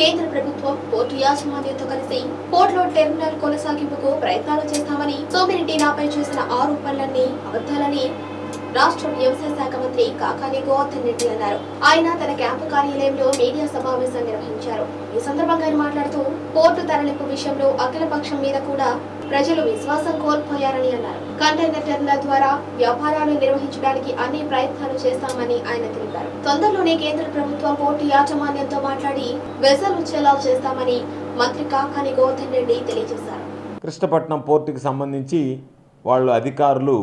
కేంద్ర ప్రభుత్వం పోర్టు యాజమాన్యంతో కలిసి పోర్టులో టెర్మినల్ కొనసాగింపుకు ప్రయత్నాలు చేస్తామని సోమిరెడ్డి నాపై చేసిన ఆరోపణలన్నీ అబద్ధాలని రాష్ట్ర వ్యవసాయ శాఖ మంత్రి కాకాని గోవర్ధన్ రెడ్డి అన్నారు. ఆయన తన క్యాంపు కార్యాలయంలో మీడియా సమావేశం నిర్వహించారు. ఈ సందర్భంగా ఆయన మాట్లాడుతూ పోర్టు తరలింపు విషయంలో అఖిలపక్షం మీద కూడా ప్రజలు విశ్వాసం కోల్పోయారని అన్నారు. కంటైనర్ టెర్మినల్ ద్వారా వ్యాపారాలు నిర్వహించడానికి అన్ని ప్రయత్నాలు చేస్తామని ఆయన తెలిపారు. తొందరలోనే కేంద్ర ప్రభుత్వం పోర్టు యాజమాన్యంతో మాట్లాడి వెసల్ వచ్చేలా చేస్తామని మంత్రి కాకాని గోవర్ధన్ రెడ్డి తెలియజేశారు. కృష్ణపట్నం పోర్టుకి సంబంధించి వాళ్ళు అధికారులు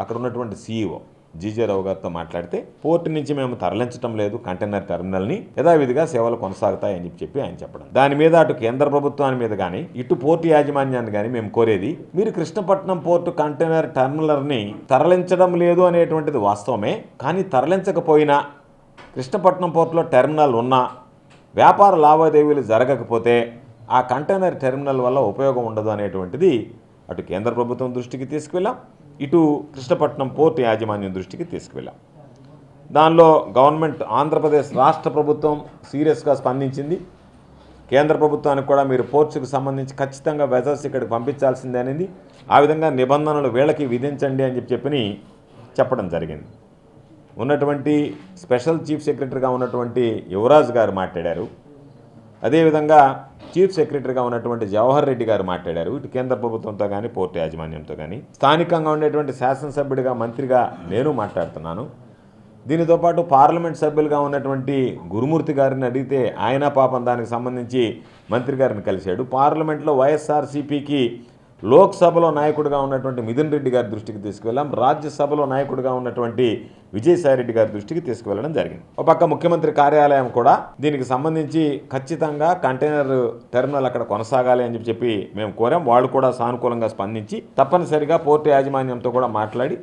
అక్కడ ఉన్నటువంటి సీఈఓ జీజేరావు గారితో మాట్లాడితే పోర్టు నుంచి మేము తరలించడం లేదు కంటైనర్ టెర్మినల్ని యథావిధిగా సేవలు కొనసాగుతాయని చెప్పి చెప్పి ఆయన చెప్పడం. దాని మీద అటు కేంద్ర ప్రభుత్వాన్ని మీద కానీ ఇటు పోర్టు యాజమాన్యాన్ని కానీ మేము కోరేది మీరు కృష్ణపట్నం పోర్టు కంటైనర్ టెర్మినల్ని తరలించడం లేదు అనేటువంటిది వాస్తవమే. కానీ తరలించకపోయినా కృష్ణపట్నం పోర్టులో టెర్మినల్ ఉన్నా వ్యాపార లావాదేవీలు జరగకపోతే ఆ కంటైనర్ టెర్మినల్ వల్ల ఉపయోగం ఉండదు అనేటువంటిది అటు కేంద్ర ప్రభుత్వం దృష్టికి తీసుకువెళ్ళాం ఇటు కృష్ణపట్నం పోర్టు యాజమాన్యం దృష్టికి తీసుకువెళ్ళాం. దానిలో గవర్నమెంట్ ఆంధ్రప్రదేశ్ రాష్ట్ర ప్రభుత్వం సీరియస్గా స్పందించింది. కేంద్ర ప్రభుత్వానికి కూడా మీరు పోర్చుకు సంబంధించి ఖచ్చితంగా వెజర్స్ ఇక్కడికి పంపించాల్సిందే అనేది. ఆ విధంగా నిబంధనలు వీళ్ళకి విధించండి అని చెప్పి చెప్పని చెప్పడం జరిగింది. ఉన్నటువంటి స్పెషల్ చీఫ్ సెక్రటరీగా ఉన్నటువంటి యువరాజ్ గారు మాట్లాడారు. అదేవిధంగా చీఫ్ సెక్రటరీగా ఉన్నటువంటి జవహర్ రెడ్డి గారు మాట్లాడారు. ఇటు కేంద్ర ప్రభుత్వంతో కానీ పోర్టు యాజమాన్యంతో కానీ స్థానికంగా ఉండేటువంటి శాసనసభ్యుడిగా మంత్రిగా నేను మాట్లాడుతున్నాను. దీనితో పాటు పార్లమెంట్ సభ్యులుగా ఉన్నటువంటి గురుమూర్తి గారిని అడిగితే ఆయన పాపం దానికి సంబంధించి మంత్రి గారిని కలిశాడు. పార్లమెంట్లో వైఎస్ఆర్సీపీకి లోక్సభలో నాయకుడిగా ఉన్నటువంటి మిథున్ రెడ్డి గారి దృష్టికి తీసుకువెళ్ళాం. రాజ్యసభలో నాయకుడిగా ఉన్నటువంటి విజయసాయి రెడ్డి గారి దృష్టికి తీసుకువెళ్ళడం జరిగింది. ఒక పక్క ముఖ్యమంత్రి కార్యాలయం కూడా దీనికి సంబంధించి ఖచ్చితంగా కంటైనర్ టెర్మినల్ అక్కడ కొనసాగాలి అని చెప్పి చెప్పి మేము కోరాం. వాళ్ళు కూడా సానుకూలంగా స్పందించి తప్పనిసరిగా పోర్టు యాజమాన్యంతో కూడా మాట్లాడి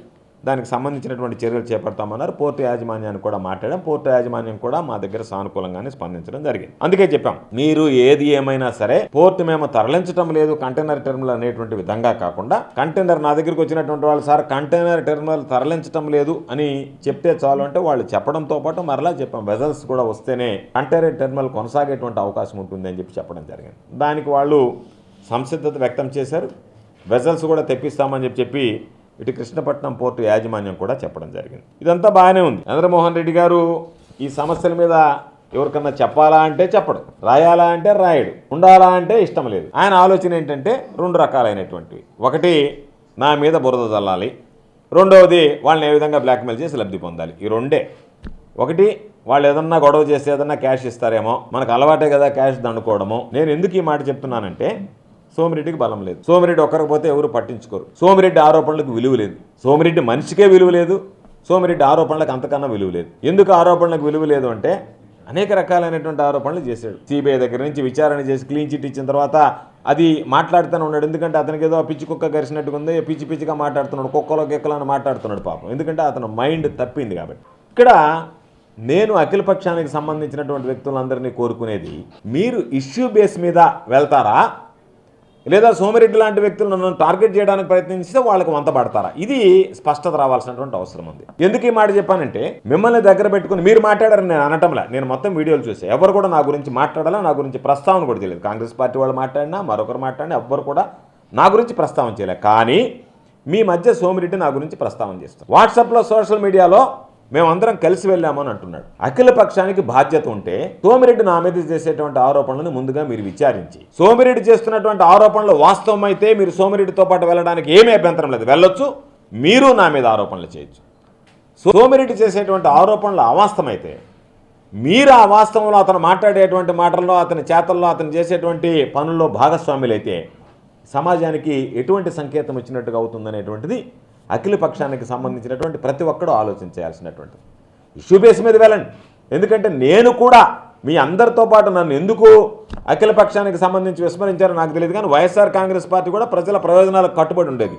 దానికి సంబంధించినటువంటి చర్యలు చేపడతామన్నారు పోర్టు యాజమాన్యాన్ని కూడా మాట్లాడాం. పోర్టు యాజమాన్యం కూడా మా దగ్గర సానుకూలంగానే స్పందించడం జరిగింది. అందుకే చెప్పాం మీరు ఏది ఏమైనా సరే పోర్టు మేము తరలించడం లేదు కంటైనర్ టెర్మినల్ అనేటువంటి విధంగా కాకుండా కంటైనర్ నా దగ్గరికి వచ్చినటువంటి వాళ్ళు సార్ కంటైనర్ టెర్మినల్ తరలించడం లేదు అని చెప్తే చాలు అంటే వాళ్ళు చెప్పడంతో పాటు మరలా చెప్పాం వెజల్స్ కూడా వస్తేనే కంటైనర్ టెర్మినల్ కొనసాగేటువంటి అవకాశం ఉంటుంది అని చెప్పి చెప్పడం జరిగింది. దానికి వాళ్ళు సంసిద్ధత వ్యక్తం చేశారు వెజల్స్ కూడా తెప్పిస్తామని చెప్పి చెప్పి ఇటు కృష్ణపట్నం పోర్టు యాజమాన్యం కూడా చెప్పడం జరిగింది. ఇదంతా బాగానే ఉంది. చంద్రమోహన్ రెడ్డి గారు ఈ సమస్యల మీద ఎవరికన్నా చెప్పాలా అంటే చెప్పడు. రాయాలా అంటే రాయడు. ఉండాలా అంటే ఇష్టం లేదు. ఆయన ఆలోచన ఏంటంటే రెండు రకాలైనటువంటివి. ఒకటి నా మీద బురద చల్లాలి రెండవది వాళ్ళని ఏ విధంగా బ్లాక్మెయిల్ చేసి లబ్ధి పొందాలి. ఈ రెండే. ఒకటి వాళ్ళు ఏదన్నా గొడవ చేస్తే ఏదన్నా క్యాష్ ఇస్తారేమో. మనకు అలవాటే కదా క్యాష్ దండుకోవడము. నేను ఎందుకు ఈ మాట చెప్తున్నానంటే సోమిరెడ్డికి బలం లేదు. సోమిరెడ్డి ఒక్కరికి పోతే ఎవరు పట్టించుకోరు. సోమిరెడ్డి ఆరోపణలకు విలువ లేదు. సోమిరెడ్డి మనిషికే విలువ లేదు. సోమిరెడ్డి ఆరోపణలకు అంతకన్నా విలువ లేదు. ఎందుకు ఆరోపణలకు విలువ లేదు అంటే అనేక రకాలైనటువంటి ఆరోపణలు చేశాడు. సిబిఐ దగ్గర నుంచి విచారణ చేసి క్లీన్ చిట్ ఇచ్చిన తర్వాత అది మాట్లాడుతూనే ఉన్నాడు. ఎందుకంటే అతనికి ఏదో పిచ్చి కుక్క గరిచినట్టుగా ఉంది. పిచ్చి పిచ్చిగా మాట్లాడుతున్నాడు. కుక్కలో గిక్కలో అని మాట్లాడుతున్నాడు పాపం. ఎందుకంటే అతను మైండ్ తప్పింది కాబట్టి. ఇక్కడ నేను అఖిలపక్షానికి సంబంధించినటువంటి వ్యక్తులందరినీ కోరుకునేది మీరు ఇష్యూ బేస్ మీద వెళ్తారా? లేదా సోమిరెడ్డి లాంటి వ్యక్తులు నన్ను టార్గెట్ చేయడానికి ప్రయత్నిస్తే వాళ్ళకి వంత పడతారా? ఇది స్పష్టత రావాల్సినటువంటి అవసరం ఉంది. ఎందుకు ఈ మాట చెప్పానంటే మిమ్మల్ని దగ్గర పెట్టుకుని మీరు మాట్లాడారని నేను అనటంలా. నేను మొత్తం వీడియోలు చూసా. ఎవరు కూడా నా గురించి మాట్లాడాలా? నా గురించి ప్రస్తావన కూడా తెలియదు కాంగ్రెస్ పార్టీ వాళ్ళు మాట్లాడినా మరొకరు మాట్లాడినా ఎవ్వరు కూడా నా గురించి ప్రస్తావన చేయలేదు కానీ మీ మధ్య సోమిరెడ్డి నా గురించి ప్రస్తావన చేస్తారు. వాట్సాప్లో సోషల్ మీడియాలో మేమందరం కలిసి వెళ్ళామని అంటున్నాడు. అఖిల పక్షానికి బాధ్యత ఉంటే సోమిరెడ్డి నా మీద చేసేటువంటి ఆరోపణలను ముందుగా మీరు విచారించి సోమిరెడ్డి చేస్తున్నటువంటి ఆరోపణలు వాస్తవం అయితే మీరు సోమిరెడ్డితో పాటు వెళ్ళడానికి ఏమీ అభ్యంతరం లేదు. వెళ్ళొచ్చు మీరు నా మీద ఆరోపణలు చేయొచ్చు. సోమిరెడ్డి చేసేటువంటి ఆరోపణలు అవాస్తవమైతే మీరు ఆ వాస్తవంలో అతను మాట్లాడేటువంటి మాటల్లో అతని చేతల్లో అతను చేసేటువంటి పనుల్లో భాగస్వాములైతే సమాజానికి ఎటువంటి సంకేతం ఇచ్చినట్టుగా అవుతుందనేటువంటిది అఖిల పక్షానికి సంబంధించినటువంటి ప్రతి ఒక్కడూ ఆలోచించాల్సినటువంటిది ఇష్యూ బేస్ మీద వెళ్ళండి. ఎందుకంటే నేను కూడా మీ అందరితో పాటు నన్ను ఎందుకు అఖిల పక్షానికి సంబంధించి విస్మరించారో నాకు తెలియదు కానీ వైఎస్ఆర్ కాంగ్రెస్ పార్టీ కూడా ప్రజల ప్రయోజనాలకు కట్టుబడి ఉండేది.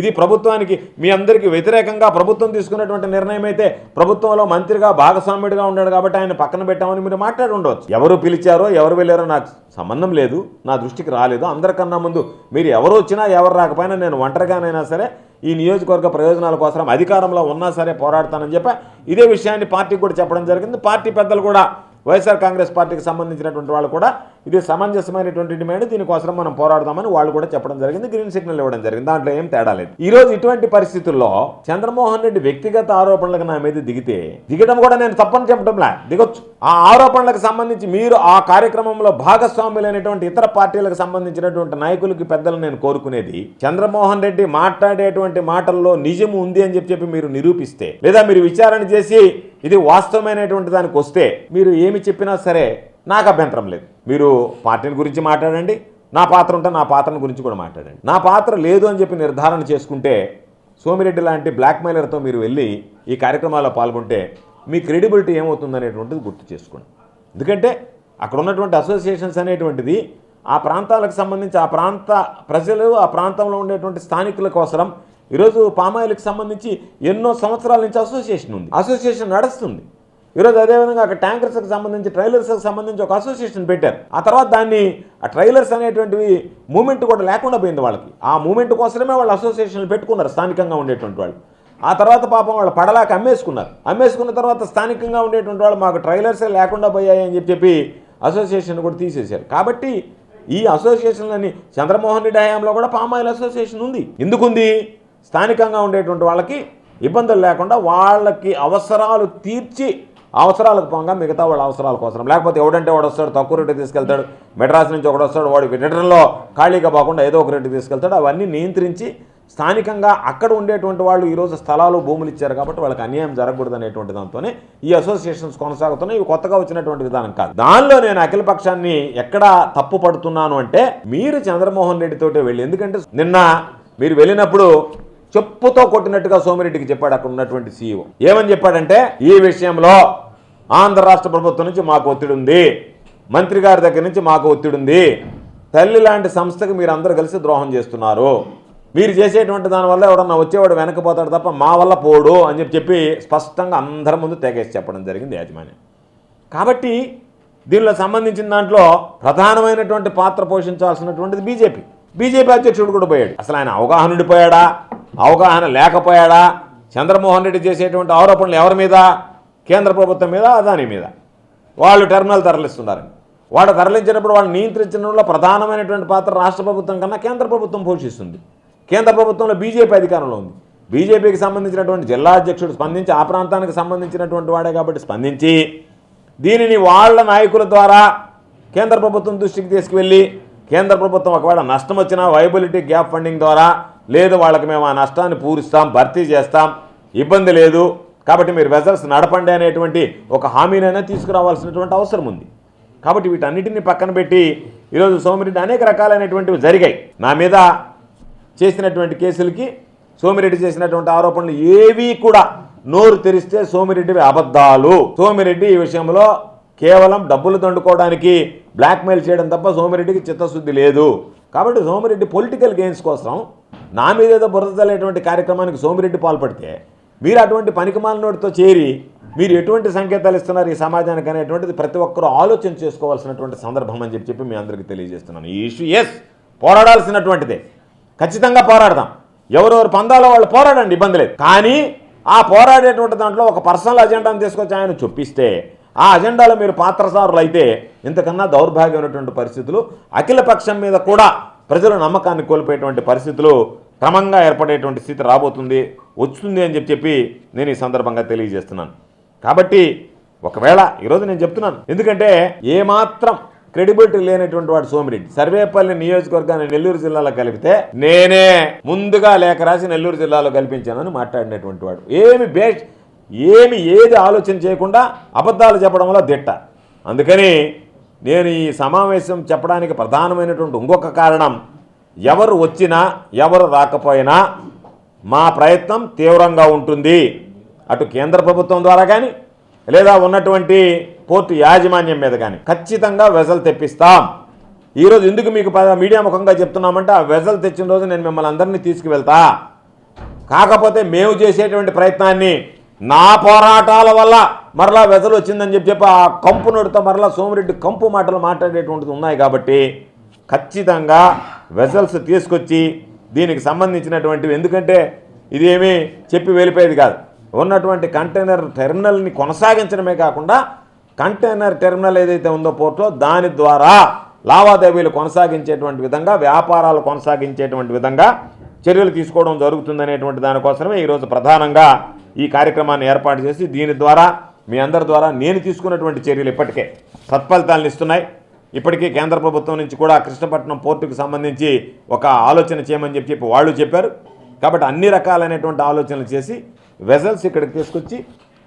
ఇది ప్రభుత్వానికి మీ అందరికీ వ్యతిరేకంగా ప్రభుత్వం తీసుకున్నటువంటి నిర్ణయం అయితే ప్రభుత్వంలో మంత్రిగా భాగస్వామ్యుడిగా ఉన్నాడు కాబట్టి ఆయన పక్కన పెట్టామని మీరు మాట్లాడి ఉండవచ్చు. ఎవరు పిలిచారో ఎవరు వెళ్ళారో నాకు సంబంధం లేదు నా దృష్టికి రాలేదు. అందరికన్నా ముందు మీరు ఎవరు వచ్చినా ఎవరు రాకపోయినా నేను ఒంటరిగానైనా సరే ఈ నియోజకవర్గ ప్రయోజనాల కోసం అధికారంలో ఉన్నా సరే పోరాడతానని చెప్పి ఇదే విషయాన్ని పార్టీకి కూడా చెప్పడం జరిగింది. పార్టీ పెద్దలు కూడా వైఎస్ఆర్ కాంగ్రెస్ పార్టీకి సంబంధించినటువంటి వాళ్ళు కూడా ఇది సమంజసమైనటువంటి డిమాండ్ దీనికోసం మనం పోరాడదామని వాళ్ళు కూడా చెప్పడం జరిగింది గ్రీన్ సిగ్నల్ ఇవ్వడం జరిగింది దాంట్లో ఏం తేడా లేదు. ఈ రోజు ఇటువంటి పరిస్థితుల్లో చంద్రమోహన్ రెడ్డి వ్యక్తిగత ఆరోపణలకు నా మీద దిగితే దిగడం కూడా నేను తప్పని చెప్పడంలా దిగొచ్చు. ఆ ఆరోపణలకు సంబంధించి మీరు ఆ కార్యక్రమంలో భాగస్వాములైనటువంటి ఇతర పార్టీలకు సంబంధించినటువంటి నాయకులకి పెద్దలు నేను కోరుకునేది చంద్రమోహన్ రెడ్డి మాట్లాడేటువంటి మాటల్లో నిజం ఉంది అని చెప్పి చెప్పి మీరు నిరూపిస్తే లేదా మీరు విచారణ చేసి ఇది వాస్తవమైనటువంటి దానికి వస్తే మీరు ఏమి చెప్పినా సరే నాకు అభ్యంతరం లేదు. మీరు పార్టీని గురించి మాట్లాడండి. నా పాత్ర ఉంటే నా పాత్రను గురించి కూడా మాట్లాడండి. నా పాత్ర లేదు అని చెప్పి నిర్ధారణ చేసుకుంటే సోమిరెడ్డి లాంటి బ్లాక్మెయిలర్తో మీరు వెళ్ళి ఈ కార్యక్రమాల్లో పాల్గొంటే మీ క్రెడిబిలిటీ ఏమవుతుందనేటువంటిది గుర్తు చేసుకోండి. ఎందుకంటే అక్కడ ఉన్నటువంటి అసోసియేషన్స్ అనేటువంటిది ఆ ప్రాంతాలకు సంబంధించి ఆ ప్రాంత ప్రజలు ఆ ప్రాంతంలో ఉండేటువంటి స్థానికుల కోసరం ఈరోజు పామాయిల్కి సంబంధించి ఎన్నో సంవత్సరాల నుంచి అసోసియేషన్ ఉంది. అసోసియేషన్ నడుస్తుంది. ఈరోజు అదేవిధంగా అక్కడ ట్యాంకర్స్కి సంబంధించి ట్రైలర్స్కి సంబంధించి ఒక అసోసియేషన్ పెట్టారు. ఆ తర్వాత దాన్ని ఆ ట్రైలర్స్ అనేటువంటివి మూమెంట్ కూడా లేకుండా పోయింది వాళ్ళకి. ఆ మూమెంట్ కోసమే వాళ్ళు అసోసియేషన్లు పెట్టుకున్నారు స్థానికంగా ఉండేటువంటి వాళ్ళు. ఆ తర్వాత పాపం వాళ్ళు పడలాక అమ్మేసుకున్నారు. అమ్మేసుకున్న తర్వాత స్థానికంగా ఉండేటువంటి వాళ్ళు మాకు ట్రైలర్సే లేకుండా పోయాయి అని చెప్పి చెప్పి అసోసియేషన్ కూడా తీసేశారు. కాబట్టి ఈ అసోసియేషన్లని చంద్రమోహన్ రెడ్డి హయాంలో కూడా పామాయిల్ అసోసియేషన్ ఉంది. ఎందుకుంది? స్థానికంగా ఉండేటువంటి వాళ్ళకి ఇబ్బందులు లేకుండా వాళ్ళకి అవసరాలు తీర్చి అవసరాలకు పోగా మిగతా వాళ్ళ అవసరాల కోసం లేకపోతే ఎవడంటే వాడు వస్తాడు తక్కువ రేటు తీసుకెళ్తాడు మెడ్రాస్ నుంచి ఒకడు వస్తాడు వాడు రిటర్న్లో ఖాళీగా పోకుండా ఏదో ఒక రేటు తీసుకెళ్తాడు. అవన్నీ నియంత్రించి స్థానికంగా అక్కడ ఉండేటువంటి వాళ్ళు ఈరోజు స్థలాలు భూములు ఇచ్చారు కాబట్టి వాళ్ళకి అన్యాయం జరగకూడదు అనేటువంటి దాంతోనే ఈ అసోసియేషన్స్ కొనసాగుతున్నాయి. ఇవి కొత్తగా వచ్చినటువంటి విధానం కాదు. దానిలో నేను అఖిల పక్షాన్ని ఎక్కడ తప్పు పడుతున్నాను అంటే మీరు చంద్రమోహన్ రెడ్డితోటే వెళ్ళి ఎందుకంటే నిన్న మీరు వెళ్ళినప్పుడు చెప్పుతో కొట్టినట్టుగా సోమిరెడ్డికి చెప్పాడు అక్కడ ఉన్నటువంటి సీఈఓ ఏమని చెప్పాడంటే ఈ విషయంలో ఆంధ్ర రాష్ట్ర ప్రభుత్వం నుంచి మాకు ఒత్తిడి ఉంది. మంత్రి గారి దగ్గర నుంచి మాకు ఒత్తిడి ఉంది. తల్లి లాంటి సంస్థకి మీరు అందరూ కలిసి ద్రోహం చేస్తున్నారు. మీరు చేసేటువంటి దానివల్ల ఎవడన్నా వచ్చేవాడు వెనకపోతాడు తప్ప మా వల్ల పోడు అని చెప్పి చెప్పి స్పష్టంగా అందరి ముందు తెగేసి చెప్పడం జరిగింది యాజమాన్యం. కాబట్టి దీనిలో సంబంధించిన దాంట్లో ప్రధానమైనటువంటి పాత్ర పోషించాల్సినటువంటిది బీజేపీ. బీజేపీ అధ్యక్షుడు కూడా పోయాడు. అసలు ఆయన అవగాహన ఉండిపోయాడా? అవగాహన లేకపోయాడా? చంద్రమోహన్ రెడ్డి చేసేటువంటి ఆరోపణలు ఎవరి మీద? కేంద్ర ప్రభుత్వం మీద అదాని మీద. వాళ్ళు టెర్మినల్ తరలిస్తున్నారని. వాడు తరలించినప్పుడు వాళ్ళు నియంత్రించడంలో ప్రధానమైనటువంటి పాత్ర రాష్ట్ర ప్రభుత్వం కన్నా కేంద్ర ప్రభుత్వం పోషిస్తుంది. కేంద్ర ప్రభుత్వంలో బీజేపీ అధికారంలో ఉంది. బీజేపీకి సంబంధించినటువంటి జిల్లా అధ్యక్షుడు స్పందించి ఆ ప్రాంతానికి సంబంధించినటువంటి వాడే కాబట్టి స్పందించి దీనిని వాళ్ళ నాయకుల ద్వారా కేంద్ర ప్రభుత్వం దృష్టికి తీసుకువెళ్ళి కేంద్ర ప్రభుత్వం ఒకవేళ నష్టం వచ్చినా వైబిలిటీ గ్యాప్ ఫండింగ్ ద్వారా లేదు వాళ్ళకి మేము ఆ నష్టాన్ని పూరిస్తాం భర్తీ చేస్తాం ఇబ్బంది లేదు కాబట్టి మీరు వెజల్స్ నడపండి అనేటువంటి ఒక హామీనైనా తీసుకురావాల్సినటువంటి అవసరం ఉంది. కాబట్టి వీటన్నిటిని పక్కన పెట్టి ఈరోజు సోమిరెడ్డి అనేక రకాలైనటువంటివి జరిగాయి. నా మీద చేసినటువంటి కేసులకి సోమిరెడ్డి చేసినటువంటి ఆరోపణలు ఏవీ కూడా నోరు తెరిస్తే సోమిరెడ్డివి అబద్ధాలు. సోమిరెడ్డి ఈ విషయంలో కేవలం డబ్బులు దండుకోవడానికి బ్లాక్మెయిల్ చేయడం తప్ప సోమిరెడ్డికి చిత్తశుద్ధి లేదు. కాబట్టి సోమిరెడ్డి పొలిటికల్ గెయిన్స్ కోసం నా మీద ఏదో బురద కార్యక్రమానికి సోమిరెడ్డి పాల్పడితే మీరు అటువంటి పనికిమాలనోడితో చేరి మీరు ఎటువంటి సంకేతాలు ఇస్తున్నారు ఈ సమాజానికి అనేటువంటిది ప్రతి ఒక్కరూ ఆలోచన చేసుకోవాల్సినటువంటి సందర్భం అని చెప్పి చెప్పి మీ అందరికీ తెలియజేస్తున్నాను. ఈ ఇష్యూ ఎస్ పోరాడాల్సినటువంటిదే. ఖచ్చితంగా పోరాడదాం. ఎవరెవరు పందాలో వాళ్ళు పోరాడండి ఇబ్బంది లేదు. కానీ ఆ పోరాడేటువంటి దాంట్లో ఒక పర్సనల్ అజెండాను తీసుకొచ్చి ఆయన చొప్పిస్తే ఆ అజెండాలో మీరు పాత్రసారులు అయితే ఇంతకన్నా దౌర్భాగ్యమైనటువంటి పరిస్థితులు అఖిల పక్షం మీద కూడా ప్రజల నమ్మకాన్ని కోల్పోయేటువంటి పరిస్థితులు క్రమంగా ఏర్పడేటువంటి స్థితి రాబోతుంది వస్తుంది అని చెప్పి చెప్పి నేను ఈ సందర్భంగా తెలియజేస్తున్నాను. కాబట్టి ఒకవేళ ఈరోజు నేను చెప్తున్నాను ఎందుకంటే ఏమాత్రం క్రెడిబిలిటీ లేనటువంటి వాడు సోమిరెడ్డి. సర్వేపల్లి నియోజకవర్గాన్ని నెల్లూరు జిల్లాలో కలిపితే నేనే ముందుగా లేఖ రాసి నెల్లూరు జిల్లాలో కల్పించానని మాట్లాడినటువంటి వాడు. ఏమి బేస్ట్ ఏమి ఏది ఆలోచన చేయకుండా అబద్ధాలు చెప్పడం వల్ల దిట్ట. అందుకని నేను ఈ సమావేశం చెప్పడానికి ప్రధానమైనటువంటి ఇంకొక కారణం ఎవరు వచ్చినా ఎవరు రాకపోయినా మా ప్రయత్నం తీవ్రంగా ఉంటుంది. అటు కేంద్ర ప్రభుత్వం ద్వారా కానీ లేదా ఉన్నటువంటి పోర్టు యాజమాన్యం మీద కానీ ఖచ్చితంగా వెజల్ తెప్పిస్తాం. ఈరోజు ఎందుకు మీకు మీడియా ముఖంగా చెప్తున్నామంటే ఆ వెజల్ తెచ్చిన రోజు నేను మిమ్మల్ని అందరినీ తీసుకువెళ్తా. కాకపోతే మేము చేసేటువంటి ప్రయత్నాన్ని నా పోరాటాల వల్ల మరలా వెజలు వచ్చిందని చెప్పి చెప్పి ఆ కంపు నోటితో మరలా సోమిరెడ్డి కంపు మాటలు మాట్లాడేటువంటిది ఉన్నాయి కాబట్టి ఖచ్చితంగా వెజల్స్ తీసుకొచ్చి దీనికి సంబంధించినటువంటివి. ఎందుకంటే ఇది ఏమీ చెప్పి వెళ్ళిపోయేది కాదు. ఉన్నటువంటి కంటైనర్ టెర్మినల్ని కొనసాగించడమే కాకుండా కంటైనర్ టెర్మినల్ ఏదైతే ఉందో పోర్టో దాని ద్వారా లావాదేవీలు కొనసాగించేటువంటి విధంగా వ్యాపారాలు కొనసాగించేటువంటి విధంగా చర్యలు తీసుకోవడం జరుగుతుందనేటువంటి దానికోసమే ఈరోజు ప్రధానంగా ఈ కార్యక్రమాన్ని ఏర్పాటు చేసి దీని ద్వారా మీ అందరి ద్వారా నేను తీసుకున్నటువంటి చర్యలు ఇప్పటికే. సత్ఫలితాలను ఇస్తున్నాయి. ఇప్పటికీ కేంద్ర ప్రభుత్వం నుంచి కూడా కృష్ణపట్నం పోర్టుకు సంబంధించి ఒక ఆలోచన చేయమని చెప్పి చెప్పి వాళ్ళు చెప్పారు. కాబట్టి అన్ని రకాలైనటువంటి ఆలోచనలు చేసి వెజల్స్ ఇక్కడికి తీసుకొచ్చి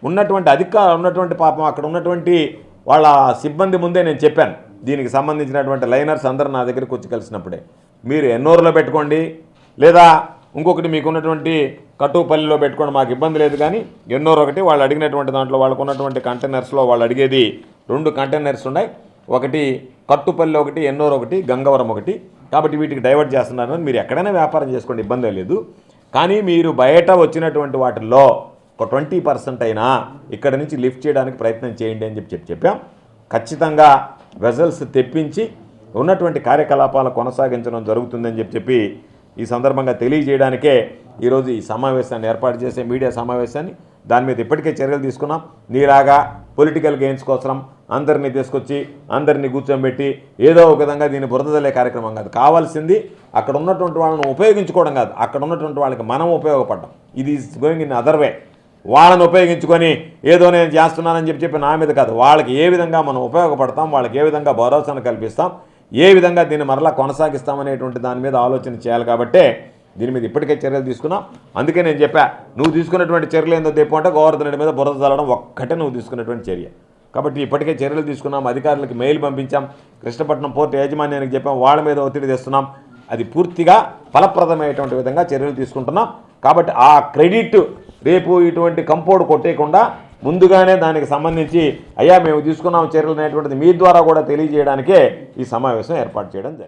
ఉన్నటువంటి అధికారులు ఉన్నటువంటి పాపం అక్కడ ఉన్నటువంటి వాళ్ళ సిబ్బంది ముందే నేను చెప్పాను. దీనికి సంబంధించినటువంటి లైనర్స్ అందరూ నా దగ్గరికి వచ్చి కలిసినప్పుడే. మీరు ఎన్నోరులో పెట్టుకోండి. లేదా ఇంకొకటి మీకు ఉన్నటువంటి కట్టుపల్లిలో పెట్టుకోండి మాకు ఇబ్బంది లేదు కానీ ఎన్నోరు ఒకటి వాళ్ళు అడిగినటువంటి దాంట్లో వాళ్ళకు ఉన్నటువంటి కంటైనర్స్లో వాళ్ళు అడిగేది రెండు కంటైనర్స్ ఉన్నాయి. ఒకటి కట్టుపల్లి ఒకటి ఎన్నోర్ ఒకటి గంగవరం ఒకటి. కాబట్టి వీటికి డైవర్ట్ చేస్తున్నారు మీరు ఎక్కడైనా వ్యాపారం చేసుకోండి ఇబ్బంది లేదు. కానీ మీరు బయట వచ్చినటువంటి వాటిల్లో ఒక ట్వంటీ పర్సెంట్ అయినా ఇక్కడ నుంచి లిఫ్ట్ చేయడానికి ప్రయత్నం చేయండి అని చెప్పి చెప్పి చెప్పాం. ఖచ్చితంగా వెజల్స్ తెప్పించి ఉన్నటువంటి కార్యకలాపాలు కొనసాగించడం జరుగుతుందని చెప్పి చెప్పి ఈ సందర్భంగా తెలియజేయడానికే ఈరోజు ఈ సమావేశాన్ని ఏర్పాటు చేసే మీడియా సమావేశాన్ని. దాని మీద ఇప్పటికే చర్యలు తీసుకున్నాం. నీలాగా పొలిటికల్ గెయిన్స్ కోసం అందరినీ తీసుకొచ్చి అందరినీ కూర్చోబెట్టి ఏదో ఒక విధంగా దీన్ని బురదలే కార్యక్రమం కాదు. కావాల్సింది అక్కడ ఉన్నటువంటి వాళ్ళని ఉపయోగించుకోవడం కాదు. అక్కడ ఉన్నటువంటి వాళ్ళకి మనం ఉపయోగపడ్డం. ఇది గోయింగ్ ఇన్ అదర్ వే వాళ్ళని ఉపయోగించుకొని ఏదో నేను చేస్తున్నానని చెప్పి చెప్పి నా మీద కాదు. వాళ్ళకి ఏ విధంగా మనం ఉపయోగపడతాం వాళ్ళకి ఏ విధంగా భరోసాను కల్పిస్తాం ఏ విధంగా దీన్ని మరలా కొనసాగిస్తామనేటువంటి దాని మీద ఆలోచన చేయాలి కాబట్టే దీని మీద ఇప్పటికే చర్యలు తీసుకున్నాం. అందుకే నేను చెప్పా నువ్వు తీసుకున్నటువంటి చర్యలు ఏందో తెప్పు అంటే గోవర్ధన్ రెడ్డి మీద బురద చల్లడం ఒక్కటే నువ్వు తీసుకున్నటువంటి చర్య. కాబట్టి ఇప్పటికే చర్యలు తీసుకున్నాం అధికారులకు మెయిల్ పంపించాం కృష్ణపట్నం పోర్టు యాజమాన్యానికి చెప్పాం వాళ్ళ మీద ఒత్తిడి తెస్తున్నాం. అది పూర్తిగా ఫలప్రదమైనటువంటి విధంగా చర్యలు తీసుకుంటున్నాం. కాబట్టి ఆ క్రెడిట్ రేపు ఇటువంటి కంపౌండ్ కొట్టేయకుండా ముందుగానే దానికి సంబంధించి అయ్యా మేము తీసుకున్నాం చర్యలు అనేటువంటిది మీ ద్వారా కూడా తెలియజేయడానికే ఈ సమావేశం ఏర్పాటు చేయడం జరిగింది.